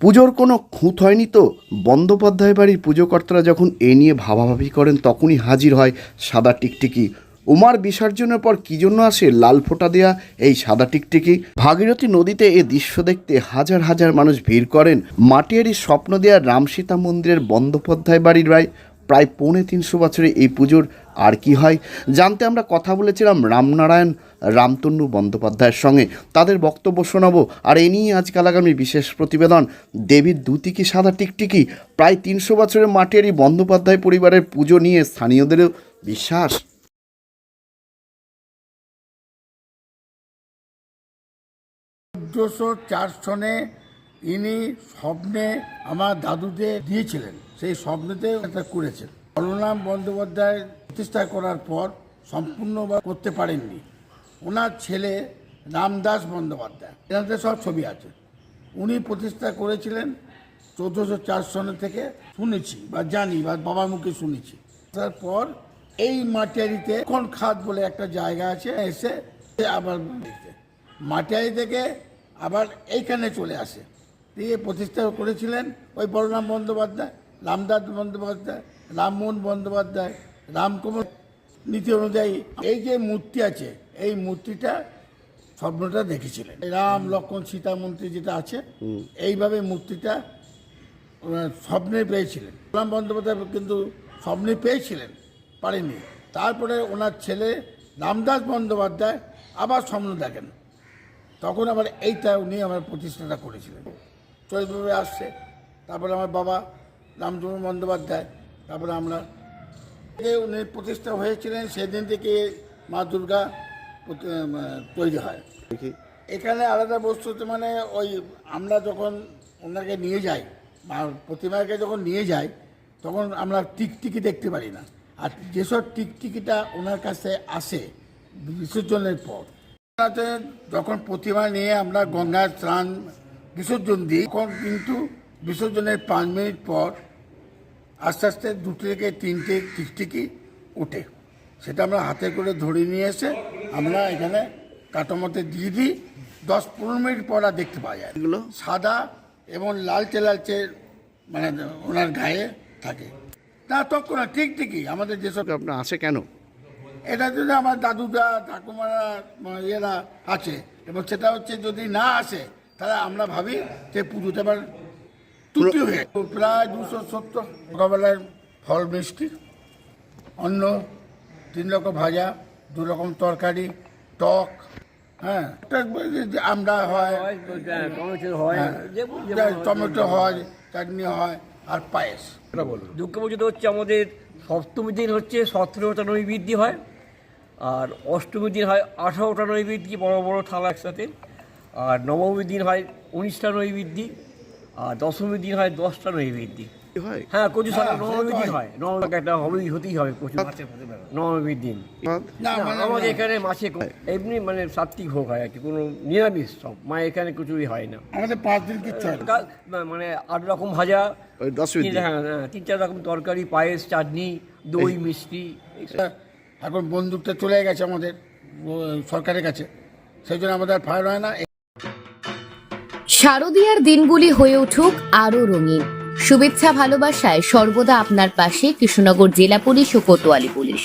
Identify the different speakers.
Speaker 1: পুজোর কোনো খুঁত হয়নি তো? বন্দ্যোপাধ্যায় বাড়ির পুজোকর্তারা যখন এ নিয়ে ভাবাভাবি করেন, তখনই হাজির হয় সাদা টিকটিকি। উমার বিসর্জনের পর কী জন্য আসে লাল ফোঁটা দেয়া এই সাদা টিকটিকি? ভাগীরথী নদীতে এ দৃশ্য দেখতে হাজার হাজার মানুষ ভিড় করেন। মাটিয়ারি স্বপ্ন দেয়া রামসীতা মন্দিরের বন্দ্যোপাধ্যায় বাড়ির রায়। প্রায় পৌনে তিনশো বছরে এই পুজোর আর কি হয়? জানতে আমরা কথা বলেছিলাম রামনারায়ণ রামতন্নু বন্দ্যোপাধ্যায়ের সঙ্গে। তাদের বক্তব্য শোনাবো। আর এ নিয়ে আজকাল আগামী বিশেষ প্রতিবেদন। দেবীর দুতিকি সাদা টিকটিকি? প্রায় তিনশো বছরের মাটিয়ারি বন্দ্যোপাধ্যায় পরিবারের পুজো নিয়ে স্থানীয়দেরও বিশ্বাস।
Speaker 2: চোদ্দোশো চার সনে ইনি স্বপ্নে আমার দাদুকে দিয়েছিলেন। সেই স্বপ্নেতে এটা করেছেন। বলরাম বন্দ্যোপাধ্যায় প্রতিষ্ঠা করার পর সম্পূর্ণ করতে পারেননি। ওনার ছেলে রামদাস বন্দ্যোপাধ্যায়। এনাদের সব ছবি আছে। উনি প্রতিষ্ঠা করেছিলেন চোদ্দোশো চার সনে থেকে শুনেছি বা জানি বা বাবার মুখে শুনেছি। তারপর এই মাটিয়ারিতে কোন খাত বলে একটা জায়গা আছে, এসে আবার মাটিয়ারি থেকে আবার এইখানে চলে আসে। দিয়ে প্রতিষ্ঠা করেছিলেন ওই বলরাম বন্দ্যোপাধ্যায়, রামদাস বন্দ্যোপাধ্যায়, রামমোহন বন্দ্যোপাধ্যায়, রামকুমার। নীতি অনুযায়ী এই যে মূর্তি আছে এই মূর্তিটা স্বপ্নটা দেখেছিলেন। রাম লক্ষ্মণ সীতা মন্ত্রী যেটা আছে এইভাবে মূর্তিটা স্বপ্নে পেয়েছিলেন। রাম বন্দ্যোপাধ্যায় কিন্তু স্বপ্নে পেয়েছিলেন পারেনি তারপরে ওনার ছেলে রামদাস বন্দ্যোপাধ্যায় আবার স্বপ্ন দেখেন। তখন আবার এইটা উনি আমার প্রতিষ্ঠাটা করেছিলেন। চরিতভাবে আসছে তারপরে আমার বাবা রামচন্দ্র বন্দ্যোপাধ্যায় তারপরে আমরা উনি প্রতিষ্ঠা হয়েছিলেন সেদিন থেকে মা দুর্গা তৈরি হয়। এখানে আলাদা বস্তুতে মানে ওই আমরা যখন ওনাকে নিয়ে যাই বা প্রতিমাকে যখন নিয়ে যাই তখন আমরা টিকটিকি দেখতে পারি না। আর যেসব টিকটিকিটা ওনার কাছে আসে বিসর্জনের পর যখন প্রতিমা নিয়ে আমরা গঙ্গার স্নান বিসর্জন দিই তখন কিন্তু বিসর্জনের পাঁচ মিনিট পর আস্তে আস্তে দুটি থেকে তিনটে টিকটিকি ওঠে। সেটা আমরা হাতে করে ধরে নিয়ে এসে আমরা এখানে কাঠামোতে দিয়ে দিই। দশ পনেরো মিনিট পর আর দেখতে পাওয়া যায়
Speaker 1: এগুলো?
Speaker 2: সাদা এবং লালচে লালচে মানে ওনার গায়ে থাকে। না তখন না ঠিকই আমাদের যেসব
Speaker 1: আপনার আসে কেন?
Speaker 2: এটার জন্য আমার দাদুদা ঠাকুমারা ইয়েরা আছে। এবং সেটা হচ্ছে যদি না আসে তাহলে আমরা ভাবি যে পুজোটা আবার ত্রুটি হয়ে প্রায় দুশো সত্তর সকালবেলার ফল মিষ্টি অন্য তিন রকম ভাজা দু রকম তরকারি টক হ্যাঁ আমরা হয়
Speaker 3: টমেটো হয়
Speaker 2: টমেটো হয় চাটনি হয় আর পায়েস।
Speaker 3: দুর্গা পুজোতে হচ্ছে আমাদের সপ্তমী দিন হচ্ছে সতেরোটা নৈবেদ্য হয় আর অষ্টমীর দিন হয় আঠারোটা নৈবেদ্য বড় বড় থালা একসাথে। আর নবমীর দিন হয় উনিশটা নৈবেদ্য আর দশমীর দিন হয় দশটা নৈবেদ্য
Speaker 1: কি হয়?
Speaker 3: হ্যাঁ কচু সারা
Speaker 2: হ্যাঁ,
Speaker 3: নবমীর দিন নবমী একটা হবেই হতেই হবে কচু নবমীর দিন।
Speaker 2: না মানে
Speaker 3: আমাদের এখানে কো- এমনি মানে সাত্বিক ভোগ হয় আর কি কোনো নিরামিষ সব। মা এখানে কিছুই হয় না।
Speaker 2: আমাদের পাঁচ দিন কিচ্ছু না।
Speaker 3: কা- মানে আট রকম ভাজা তিন হ্যাঁ, হ্যাঁ, তিন চার রকম তরকারি পায়েস চাটনি দই মিষ্টি
Speaker 2: এখন বন্দুকটা চলে গেছে আমাদের সরকারের কাছে। সেই জন্য আমাদের আর ফায়ার হয় না।
Speaker 4: শারদীয়ার দিনগুলি হয়ে উঠুক আরও রঙিন। শুভেচ্ছা ভালোবাসায় সর্বদা আপনার পাশে কৃষ্ণনগর জেলা পুলিশ ও কোতোয়ালি পুলিশ।